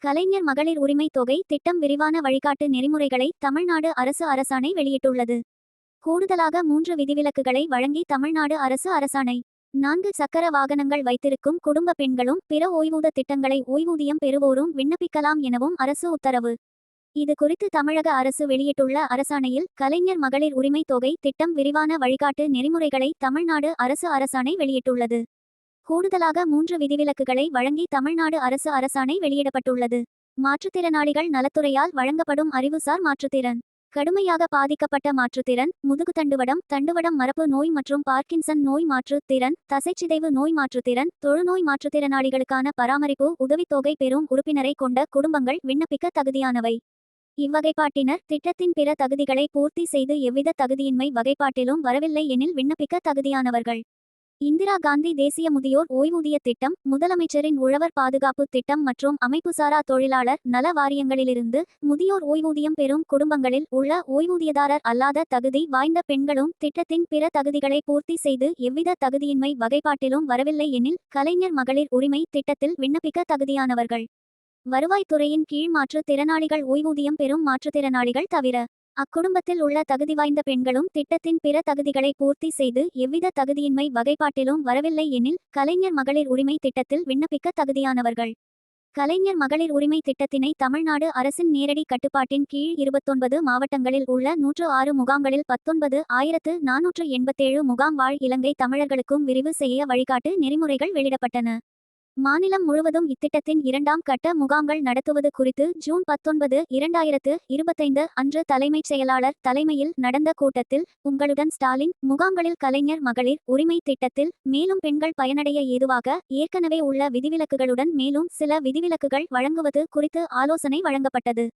கலைஞர் மகளிர் உரிமை தொகை திட்டம் விரிவான வழிகாட்டு நெறிமுறைகளை தமிழ்நாடு அரசு அரசாணை வெளியிட்டுள்ளது. கூடுதலாக மூன்று விதிவிலக்குகளை வழங்கி தமிழ்நாடு அரசு அரசாணை. நான்கு சக்கர வாகனங்கள் வைத்திருக்கும் குடும்ப பெண்களும் பிற ஓய்வூத திட்டங்களை ஓய்வூதியம் பெறுவோரும் விண்ணப்பிக்கலாம் எனவும் அரசு உத்தரவு. இது குறித்து தமிழக அரசு வெளியிட்டுள்ள அரசாணையில் கலைஞர் மகளிர் உரிமை தொகை திட்டம் விரிவான வழிகாட்டு நெறிமுறைகளை தமிழ்நாடு அரசு அரசாணை வெளியிட்டுள்ளது. கூடுதலாக மூன்று விதிவிலக்குகளை வழங்கி தமிழ்நாடு அரசு அரசாணை வெளியிடப்பட்டுள்ளது. மாற்றுத்திறனாளிகள் நலத்துறையால் வழங்கப்படும் அறிவுசார் மாற்றுத்திறன். கடுமையாக பாதிக்கப்பட்ட மாற்றுத்திறன் முதுகு தண்டுவடம் தண்டுவடம் மரபு நோய் மற்றும் பார்க்கின்சன் நோய் மாற்றுத்திறன் தசைச்சிதைவு நோய் மாற்றுத்திறன் தொழுநோய் மாற்றுத்திறனாளிகளுக்கான பராமரிப்பு உதவித்தொகை பெறும் உறுப்பினரை கொண்ட குடும்பங்கள் விண்ணப்பிக்க தகுதியானவை. இவ்வகைப்பாட்டினர் திட்டத்தின் பிற தகுதிகளை பூர்த்தி செய்து எவ்வித தகுதியின்மை வகைப்பாட்டிலும் வரவில்லை எனில் விண்ணப்பிக்க தகுதியானவர்கள். இந்திரா காந்தி தேசிய முதியோர் ஓய்வூதிய திட்டம் முதலமைச்சரின் உழவர் பாதுகாப்பு திட்டம் மற்றும் அமைப்புசாரா தொழிலாளர் நல வாரியங்களிலிருந்து முதியோர் ஓய்வூதியம் பெறும் குடும்பங்களில் உள்ள ஓய்வூதியதாரர் அல்லாத தகுதி வாய்ந்த பெண்களும் திட்டத்தின் பிற தகுதிகளை பூர்த்தி செய்து எவ்வித தகுதியின்மை வகைப்பாட்டிலும் வரவில்லை எனில் கலைஞர் மகளிர் உரிமை திட்டத்தில் விண்ணப்பிக்க தகுதியானவர்கள். வருவாய்த்துறையின் கீழ் மாற்றுத் திறனாளிகள் ஓய்வூதியம் பெறும் மாற்றுத்திறனாளிகள் தவிர அக்குடும்பத்தில் உள்ள தகுதி வாய்ந்த பெண்களும் திட்டத்தின் பிற தகுதிகளை பூர்த்தி செய்து எவ்வித தகுதியின்மை வகைப்பாட்டிலும் வரவில்லை எனில் கலைஞர் மகளிர் உரிமை திட்டத்தில் விண்ணப்பிக்க தகுதியானவர்கள். கலைஞர் மகளிர் உரிமை திட்டத்தினை தமிழ்நாடு அரசின் நேரடி கட்டுப்பாட்டின் கீழ் இருபத்தொன்பது மாவட்டங்களில் உள்ள நூற்று ஆறு முகாம்களில் பத்தொன்பது ஆயிரத்து நானூற்று எண்பத்தேழு முகாம் வாழ் இலங்கை தமிழர்களுக்கும் விரிவு செய்ய வழிகாட்டு நெறிமுறைகள் வெளியிடப்பட்டன. மாநிலம் முழுவதும் இத்திட்டத்தின் இரண்டாம் கட்ட முகாம்கள் நடத்துவது குறித்து ஜூன் பத்தொன்பது இரண்டாயிரத்து இருபத்தைந்து அன்று தலைமைச் செயலாளர் தலைமையில் நடந்த கூட்டத்தில் உங்களுடன் ஸ்டாலின் முகாம்களில் கலைஞர் மகளிர் உரிமை திட்டத்தில் மேலும் பெண்கள் பயனடைய ஏதுவாக ஏற்கனவே உள்ள விதிவிலக்குகளுடன் மேலும் சில விதிவிலக்குகள் வழங்குவது குறித்து ஆலோசனை வழங்கப்பட்டது.